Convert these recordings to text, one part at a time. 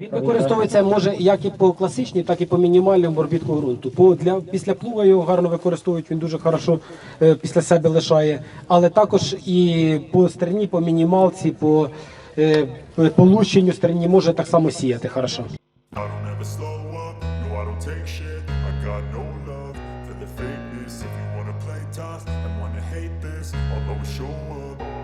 Він використовується може як і по класичній, так і по мінімальному орбітку ґрунту. По для після плуга його гарно використовують. Він дуже хорошо е, після себе лишає, але також і по стерні, по мінімалці, по, е, по лущенню стерні може так само сіяти хорошо. If you wanna play tough and wanna hate this I'll always show up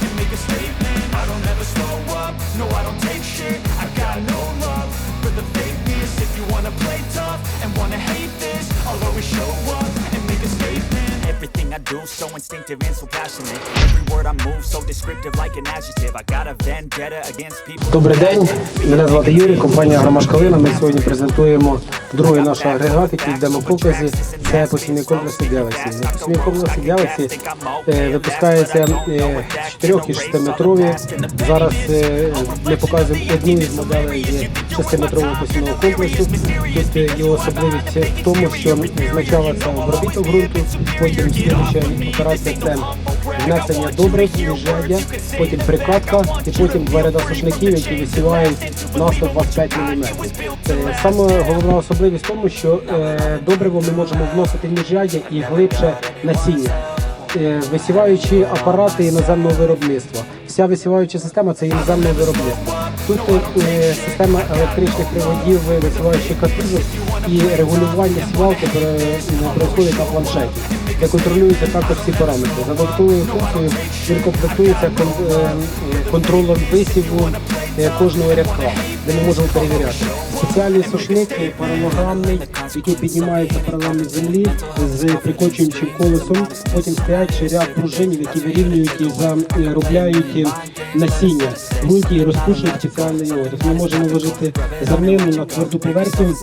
do so instinctive and so passionate Every word I move so descriptive like an adjective I got a vendetta against people Добрий день, мене звати Юрій, компанія Громашкалина. Ми сьогодні презентуємо другий наш агрегат, який в демопоказі. Це постійний комплекс Galaxy. Постійний комплекс Galaxy е, випускається е, 4 і 6 метрові. Зараз е, ми показуємо одну із моделей є 6 метрового постійного комплексу. Тут е, його особливість в тому, що спочатку це обробіток ґрунту, потім слідча операція це внесення добрив, міжряддя, потім прикатка і потім два сушників, які висівають на 125 мм. Саме головна особливість в тому, що е, добриво ми можемо вносити міжряддя і глибше насіння. Е, Висіваючі апарати іноземного виробництва. Вся висіваюча система це іноземне виробництво. Тут е, система електричних приводів, висіваючих катушок і регулювання свалки проходить на планшеті, де контролюються також ці параметри. За додатковою функцією він комплектується кон- е, контролем висіву е, кожного рядка, де ми можемо перевіряти. Спеціальний сушник е, паралограмний, який піднімається паралельно землі з прикочуючим колесом. Потім стоять ще ряд пружинів, які вирівнюють і заробляють е, насіння Грунті і розпушують спеціальний. Тобто ми можемо вложити зернину на тверду поверхню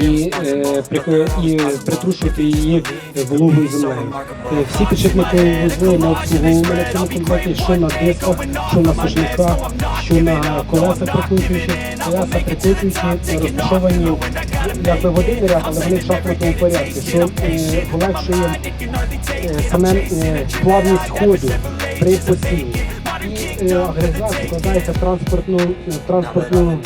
і, е, при- і притрушувати її вологою землею. Е, Всі підшипники вузли на обслуговування на цьому комплекті, що на дисках, що на сушниках, що на колеса прикручуючі, колеса прикручуючі, розташовані якби в один ряд, але вони в шахматному порядку, що е, полегшує е, саме е, плавність ходу при посіві. І е, агрегат складається транспортну, транспортну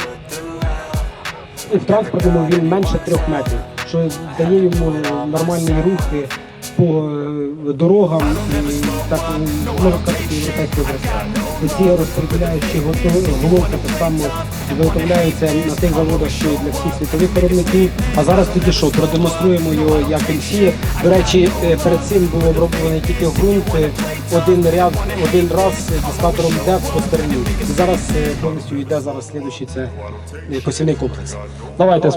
в транспортному він менше трьох метрів, що дає йому нормальні рухи по е, дорогам і так е, можна сказати європейського зразка. Ці розподіляючі головки так само виготовляються на тих заводах, що і для всіх світових виробників. А зараз тоді що продемонструємо його, як сіє. До речі, е, перед цим був оброблений тільки ґрунт е, один ряд, один раз дискатором ДЕП по стерні. І зараз е, повністю йде зараз слідуючий це посівний комплекс. Давайте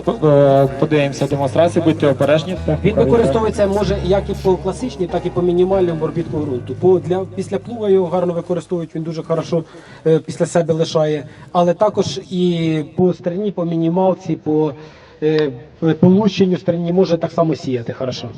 подивимося демонстрацію, будьте обережні. Він використовується може як і по класичній, так і по мінімальному орбітку ґрунту. По для після плуга його гарно використовують. Він дуже хорошо е, після себе лишає, але також і по стерні, по мінімалці, по, е, по лущенню стерні може так само сіяти хорошо.